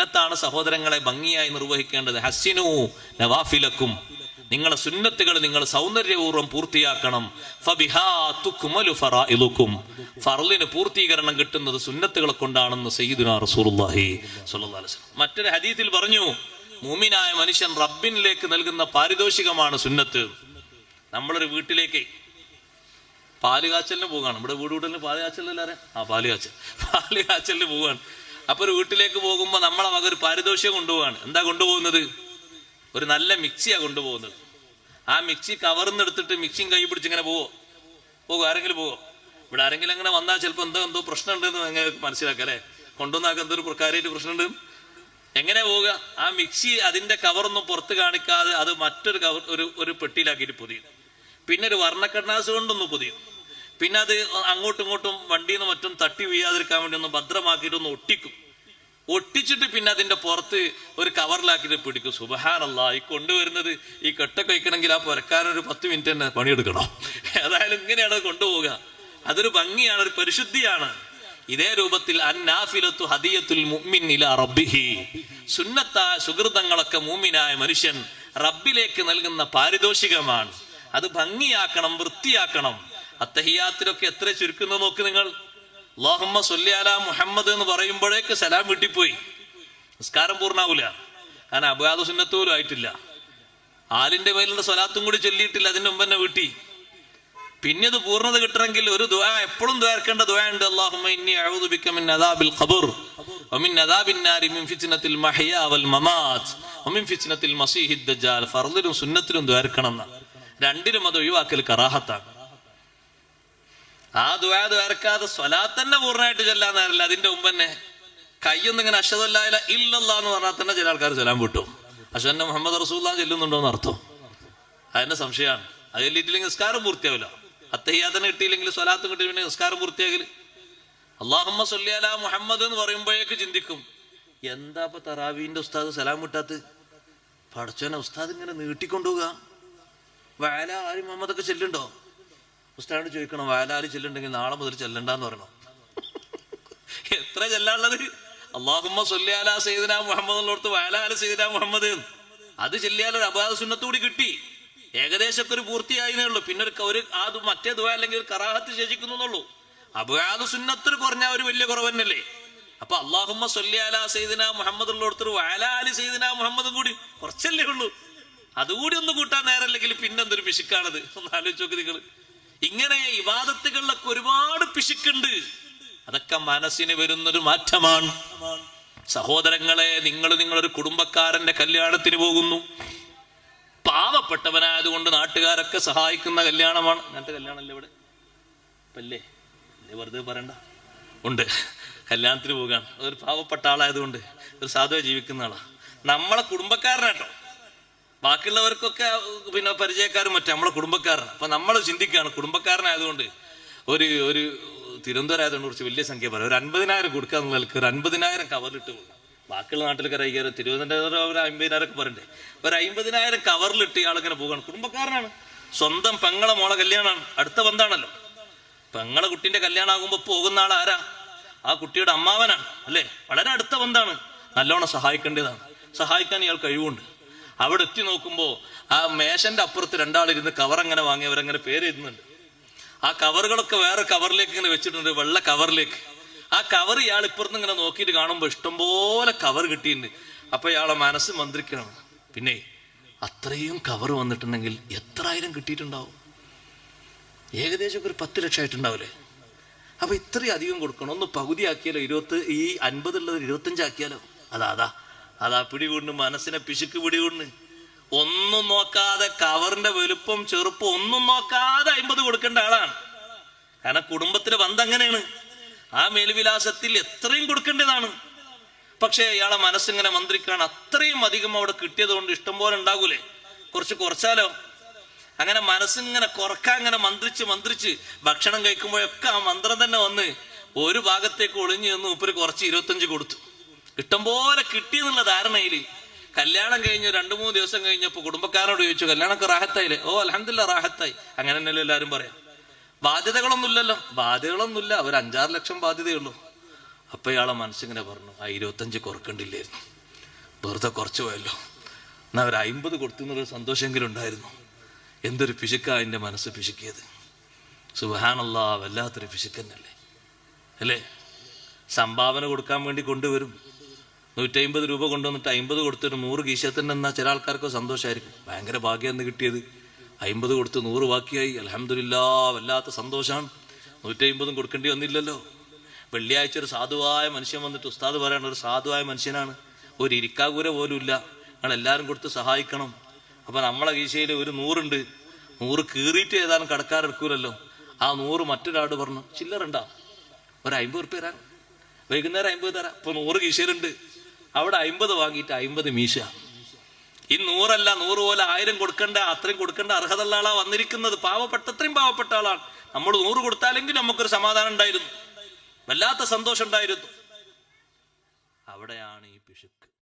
സുന്നത്താണ് സഹോദരങ്ങളെ ഭംഗിയായി നിർവഹിക്കേണ്ടത്. ഹസ്സിനു നവാഫിലക്കും. നിങ്ങളുടെ സുന്നത്തുകൾ നിങ്ങൾ സൗന്ദര്യപൂർവം പൂർത്തിയാക്കണം. ഫർലിന് പൂർത്തീകരണം കിട്ടുന്നത് സുന്നത്തുകളെ കൊണ്ടാണെന്ന് സയ്യിദുനാ റസൂലുള്ളാഹി സ്വല്ലല്ലാഹി അലൈഹി വസല്ലം മറ്റൊരു ഹദീസിൽ പറഞ്ഞു മൂമിനായ മനുഷ്യൻ റബ്ബിനിലേക്ക് നൽകുന്ന പാരിതോഷികമാണ് സുന്നത്ത്. നമ്മളൊരു വീട്ടിലേക്ക് പാൽ കാച്ചലിന് പോവുകയാണ്. നമ്മുടെ വീട് വീട്ടിൽ പാൽ കാച്ചലിന് അറിയാം ആ പാൽ കാച്ചൽ പാൽ കാച്ചലിന് പോവുകയാണ്. അപ്പൊ ഒരു വീട്ടിലേക്ക് പോകുമ്പോൾ നമ്മളെ വക ഒരു പാരിതോഷികം കൊണ്ടുപോവാണ്. എന്താ കൊണ്ടുപോകുന്നത്? ഒരു നല്ല മിക്സിയാ കൊണ്ടുപോകുന്നത്. ആ മിക്സി കവർന്ന് എടുത്തിട്ട് മിക്സിയും കൈ പിടിച്ച് ഇങ്ങനെ പോവോ? പോകും ആരെങ്കിലും പോവോ ഇവിടെ ആരെങ്കിലും അങ്ങനെ വന്നാൽ ചിലപ്പോൾ എന്തോ എന്തോ പ്രശ്നമുണ്ടെന്ന് അങ്ങനെ മനസ്സിലാക്കാം അല്ലേ? കൊണ്ടുവന്നാക്കാൻ എന്തോ ഒരു കാര്യമായിട്ട് പ്രശ്നമുണ്ട്? എങ്ങനെ പോവുക? ആ മിക്സി അതിന്റെ കവറൊന്നും പുറത്ത് കാണിക്കാതെ അത് മറ്റൊരു കവർ ഒരു ഒരു പെട്ടിയിലാക്കിയിട്ട് പൊതിയും. പിന്നെ ഒരു വർണക്കടനാസ് കൊണ്ടൊന്ന് പൊതിയും. പിന്നെ അത് അങ്ങോട്ടും ഇങ്ങോട്ടും വണ്ടിയിൽ നിന്ന് മറ്റും തട്ടി വീഴാതിരിക്കാൻ വേണ്ടി ഒന്ന് ഭദ്രമാക്കിയിട്ട് ഒന്ന് ഒട്ടിക്കും. ഒട്ടിച്ചിട്ട് പിന്നെ അതിന്റെ പുറത്ത് ഒരു കവറിലാക്കിയിട്ട് പിടിക്കും. സുബഹാനല്ല ഈ കൊണ്ടുവരുന്നത് ഈ കെട്ടൊക്കെ വയ്ക്കണമെങ്കിൽ ആ പുരക്കാനൊരു പത്ത് മിനിറ്റ് തന്നെ പണിയെടുക്കണം? ഏതായാലും ഇങ്ങനെയാണ് കൊണ്ടുപോവുക. അതൊരു ഭംഗിയാണ് ഒരു പരിശുദ്ധിയാണ്. ഇതേ രൂപത്തിൽ അന്നാഫിലത്തു ഹദിയത്തുൽ റബ്ബിഹി. സുന്നത്തായ സുഹൃതങ്ങളൊക്കെ മൂമിനായ മനുഷ്യൻ റബ്ബിലേക്ക് നൽകുന്ന പാരിതോഷികമാണ്. അത് ഭംഗിയാക്കണം വൃത്തിയാക്കണം. അത്തഹിയാത്തിലൊക്കെ എത്ര ചുരുക്കുന്ന നോക്ക് നിങ്ങൾ. അള്ളാഹുമ്മ സൊല്ലിയാല മുഹമ്മദ് എന്ന് പറയുമ്പോഴേക്ക് സലാം വിട്ടിപ്പോയി. നിസ്കാരം പൂർണാവൂല. കാരണം അബാദ സുന്നത്ത് ആയിട്ടില്ല. ആലിന്റെ മേലുള്ള സ്വലാത്തും കൂടി ചൊല്ലിയിട്ടില്ല അതിന്റെ മുമ്പ് തന്നെ വീട്ടി. പിന്നെ അത് പൂർണത കിട്ടണമെങ്കിൽ ഒരു ദുആ എപ്പോഴും ദ്വാർക്കേണ്ട ദുആ ഉണ്ട്. അല്ലാഹുമ്മ ഇന്നി അഊദു മിൻ ഫിത്നത്തിൽ ഫിത്നത്തിൽ മസീഹിദ് ദജ്ജാൽ. അത് ഒഴിവാക്കൽ കറാഹത്താണ്. ആ ദ്വാരക്കാതെ സ്വലാത്ത് തന്നെ പൂർണമായിട്ട് ചൊല്ലാന്നറിയില്ല അതിന്റെ മുമ്പ് തന്നെ കയ്യൊന്നും ഇങ്ങനെ അഷദല്ല ഇല്ലല്ല എന്ന് പറഞ്ഞാൽ തന്നെ ചില ആൾക്കാർ ചൊല്ലാൻ വിട്ടു അഷന്നെ മുഹമ്മദ് റസൂല്ലാൻ ചെല്ലുന്നുണ്ടോ എന്ന് അർത്ഥം? അതിന്റെ സംശയമാണ്. അത് ചെല്ലിട്ടില്ലെങ്കിൽ നിസ്കാരം പൂർത്തിയാവില്ല. അത്തയ്യാത്തന്നെ കിട്ടിയില്ലെങ്കിൽ സ്വലാത്തും കിട്ടിയില്ലെങ്കിൽ നിസ്കാരം പൂർത്തിയാകില്ല. അള്ളാഹമ്മ സൊല്ലിയാല മുഹമ്മദ് എന്ന് പറയുമ്പോഴേക്ക് ചിന്തിക്കും എന്താ ഇപ്പൊ തറാവീന്റെ ഉസ്താദ് സലാം വിട്ടാത്ത് പഠിച്ചോനെ ഉസ്താദ് ഇങ്ങനെ നീട്ടിക്കൊണ്ടുപോകാം. വയല ആര് മുഹമ്മദ് ഒക്കെ ചെല്ലുണ്ടോ ഉസ്താദിനോട് ചോദിക്കണം വയലാര് ചെല്ലുണ്ടെങ്കിൽ നാളെ മുതൽ ചെല്ലണ്ടെന്ന് പറയണം? എത്ര ചെല്ലാനുള്ളത്? അള്ളാഹുമ്മ സൊല്ലിയാല സൈദന മുഹമ്മദ് എന്നോർത്ത് വയലാല സൈദന മുഹമ്മദ് അത് ചെല്ലിയാൽ ഒരു അബാദ സുന്നത്തുകൂടി കിട്ടി. ഏകദേശം ഒക്കെ ഒരു പൂർത്തിയായിരുന്നേ ഉള്ളൂ. പിന്നെ ഒരു ഒരു അത് മറ്റേ ദുആ അല്ലെങ്കിൽ ഒരു കറാഹത്ത് എന്നുള്ളൂ. അബാദ സുന്നത്തിൽ കുറഞ്ഞ ഒരു വലിയ കുറവ് തന്നെയല്ലേ അപ്പൊ അള്ളാഹുമ്മ സൊല്ലിയാല സൈദന മുഹമ്മദ് ഉള്ളിടത്തൊരു വയലാലി സൈദന മുഹമ്മദും കൂടി കുറച്ചല്ലേ ഉള്ളൂ. അതുകൂടി ഒന്ന് കൂട്ടാൻ നേരല്ലെങ്കിൽ പിന്നെന്തൊരു പിശുക്കാണത്? ഒന്ന് ആലോചിച്ച് നിങ്ങൾ ഇങ്ങനെ ഇവാദത്തുകളിലൊക്കെ ഒരുപാട് പിശുക്കുണ്ട്. അതൊക്കെ മനസ്സിന് വരുന്നൊരു മാറ്റമാണ്. സഹോദരങ്ങളെ നിങ്ങൾ നിങ്ങളൊരു കുടുംബക്കാരന്റെ കല്യാണത്തിന് പോകുന്നു. പാവപ്പെട്ടവനായതുകൊണ്ട് നാട്ടുകാരൊക്കെ സഹായിക്കുന്ന കല്യാണമാണ്. അങ്ങനത്തെ കല്യാണമല്ലേ ഇവിടെ? അല്ലേ അല്ലേ വെറുതെ പറയണ്ട. ഉണ്ട്. കല്യാണത്തിന് പോകാണ് അതൊരു പാവപ്പെട്ട ആളായതുകൊണ്ട് ഒരു സാധുവ ജീവിക്കുന്ന ആളാണ് നമ്മളെ കുടുംബക്കാരനാട്ടോ. ബാക്കിയുള്ളവർക്കൊക്കെ പിന്നെ പരിചയക്കാരും മറ്റും നമ്മളെ കുടുംബക്കാരാണ്. അപ്പൊ നമ്മൾ ചിന്തിക്കുകയാണ് കുടുംബക്കാരനായതുകൊണ്ട് ഒരു ഒരു തിരുവനന്തപുരം ആയതുകൊണ്ട് കുറച്ച് വലിയ സംഖ്യ പറയാം. ഒരു അൻപതിനായിരം കൊടുക്കാൻ നിലയ്ക്ക് ഒരു അൻപതിനായിരം കവറിലിട്ട് പോകും. ബാക്കിയുള്ള നാട്ടിലൊക്കെ കയറി തിരുവനന്തപുരം ഒരു അമ്പതിനായിരം പറയണ്ടേ? ഒരു അമ്പതിനായിരം കവറിലിട്ട് ഇയാളിങ്ങനെ പോവുകയാണ്. കുടുംബക്കാരനാണ്. സ്വന്തം പെങ്ങളെ മോളെ കല്യാണമാണ്. അടുത്ത ബന്ധാണല്ലോ. പെങ്ങളെ കുട്ടിന്റെ കല്യാണം ആകുമ്പോൾ പോകുന്ന ആൾ ആരാ? ആ കുട്ടിയുടെ അമ്മാവനാണ് അല്ലേ? വളരെ അടുത്ത ബന്ധാണ്. നല്ലോണം സഹായിക്കേണ്ടതാണ്. സഹായിക്കാൻ ഇയാൾ കഴിവുണ്ട്. അവിടെ എത്തി നോക്കുമ്പോൾ ആ മേശന്റെ അപ്പുറത്ത് രണ്ടാളിരുന്ന് കവർ അങ്ങനെ വാങ്ങി അവരങ്ങനെ പേര് എഴുതുന്നുണ്ട് ആ കവറുകളൊക്കെ വേറെ കവറിലേക്ക് ഇങ്ങനെ വെച്ചിട്ടുണ്ട് വെള്ള കവറിലേക്ക് ആ കവർ ഇയാൾ ഇപ്പുറത്ത് ഇങ്ങനെ നോക്കിയിട്ട് കാണുമ്പോൾ ഇഷ്ടംപോലെ കവർ കിട്ടിയിട്ടുണ്ട്. അപ്പൊ ഇയാളെ മനസ്സ് മന്ത്രിക്കണം പിന്നെ അത്രയും കവർ വന്നിട്ടുണ്ടെങ്കിൽ എത്ര ആയിരം കിട്ടിയിട്ടുണ്ടാവും? ഏകദേശം ഒരു പത്ത് ലക്ഷം ആയിട്ടുണ്ടാവില്ലേ? അപ്പൊ ഇത്രയും അധികം കൊടുക്കണം. ഒന്ന് പകുതിയാക്കിയാലോ? ഇരുപത്തി ഈ അൻപതുള്ളത് ഇരുപത്തഞ്ചാക്കിയാലോ അതാ അതാ. അതാ പിടികൂടിന് മനസ്സിനെ പിശുക്ക് പിടികൂടിന് ഒന്നും നോക്കാതെ കവറിന്റെ വലുപ്പം ചെറുപ്പം ഒന്നും നോക്കാതെ അമ്പത് കൊടുക്കേണ്ട ആളാണ്. കാരണം കുടുംബത്തിലെ ബന്ധം അങ്ങനെയാണ് ആ മേൽവിലാസത്തിൽ എത്രയും കൊടുക്കേണ്ടതാണ്. പക്ഷേ ഇയാളെ മനസ്സിങ്ങനെ മന്ത്രിക്കാണ് അത്രയും അധികം അവിടെ കിട്ടിയത് കൊണ്ട് ഇഷ്ടംപോലെ ഉണ്ടാകൂലേ? കുറച്ച് കുറച്ചാലോ? അങ്ങനെ മനസ്സിങ്ങനെ കുറയ്ക്കാൻ അങ്ങനെ മന്ത്രിച്ച് മന്ത്രിച്ച് ഭക്ഷണം കഴിക്കുമ്പോഴൊക്കെ ആ മന്ത്രം തന്നെ വന്ന് ഒരു ഭാഗത്തേക്ക് ഒളിഞ്ഞു നിന്ന് ഉപ്പര് കുറച്ച് ഇരുപത്തഞ്ച് കൊടുത്തു. ഇഷ്ടം പോലെ കിട്ടിയെന്നുള്ള ധാരണയിൽ കല്യാണം കഴിഞ്ഞ് രണ്ടു മൂന്ന് ദിവസം കഴിഞ്ഞപ്പോൾ കുടുംബക്കാരോട് ചോദിച്ചു കല്യാണമൊക്കെ റാഹത്തായില്ലേ? ഓ അലഹമില്ല റാഹത്തായി. അങ്ങനെ തന്നെയല്ലോ എല്ലാവരും പറയാം. ബാധ്യതകളൊന്നുമില്ലല്ലോ. ബാധ്യതകളൊന്നുമില്ല. ഒരു അഞ്ചാറ് ലക്ഷം ബാധ്യതയുള്ളൂ. അപ്പൊ ഇയാളെ മനസ്സിങ്ങനെ പറഞ്ഞു ആ ഇരുപത്തഞ്ച് കുറക്കണ്ടില്ലായിരുന്നു വെറുതെ കുറച്ചു പോയല്ലോ. എന്നാ ഒരു അമ്പത് കൊടുത്തു എന്നൊരു സന്തോഷമെങ്കിലും ഉണ്ടായിരുന്നു. എന്തൊരു പിശുക്കാ എന്റെ മനസ്സ് പിശുക്കിയത്. സുഹാനല്ല വല്ലാത്തൊരു പിശുക്കന്നല്ലേ? അല്ലേ? സംഭാവന കൊടുക്കാൻ വേണ്ടി കൊണ്ടുവരും. നൂറ്റമ്പത് രൂപ കൊണ്ടുവന്നിട്ട് അമ്പത് കൊടുത്തിട്ട് നൂറ് കീശത്തിന്റെ എന്നാൽ ചില ആൾക്കാർക്ക് സന്തോഷമായിരിക്കും ഭയങ്കര ഭാഗ്യം എന്ന് കിട്ടിയത്. അമ്പത് കൊടുത്ത് നൂറ് ബാക്കിയായി. അലഹമില്ല വല്ലാത്ത സന്തോഷമാണ് നൂറ്റമ്പതും കൊടുക്കേണ്ടി വന്നില്ലല്ലോ. വെള്ളിയാഴ്ച ഒരു സാധുവായ മനുഷ്യൻ വന്നിട്ട് ഉസ്താദ് പറയണ ഒരു സാധുവായ മനുഷ്യനാണ്. ഒരു ഇരിക്കാകൂര പോലും ഇല്ല. നിങ്ങൾ എല്ലാവരും കൊടുത്ത് സഹായിക്കണം. അപ്പം നമ്മളെ കീശയിൽ ഒരു നൂറുണ്ട്. നൂറ് കീറിയിട്ട് ഏതാനും കടക്കാരെടുക്കൂലല്ലോ ആ നൂറ് മറ്റൊരാട് പറഞ്ഞു ചില്ലറുണ്ടാ ഒരു അമ്പത് ഉറുപ്പ്യ തരാം. വൈകുന്നേരം അമ്പത് തരാം. ഇപ്പൊ നൂറ് കീശയിലുണ്ട് അവിടെ അമ്പത് വാങ്ങിയിട്ട് അമ്പത് മീശ. ഈ നൂറല്ല നൂറ് പോലെ ആയിരം കൊടുക്കണ്ട അത്രയും കൊടുക്കേണ്ട അർഹതയുള്ള ആളാ വന്നിരിക്കുന്നത്. പാവപ്പെട്ട അത്രയും പാവപ്പെട്ട ആളാണ്. നമ്മൾ നൂറ് കൊടുത്താലെങ്കിലും നമുക്കൊരു സമാധാനം ഉണ്ടായിരുന്നു. വല്ലാത്ത സന്തോഷം ഉണ്ടായിരുന്നു. അവിടെയാണ് ഈ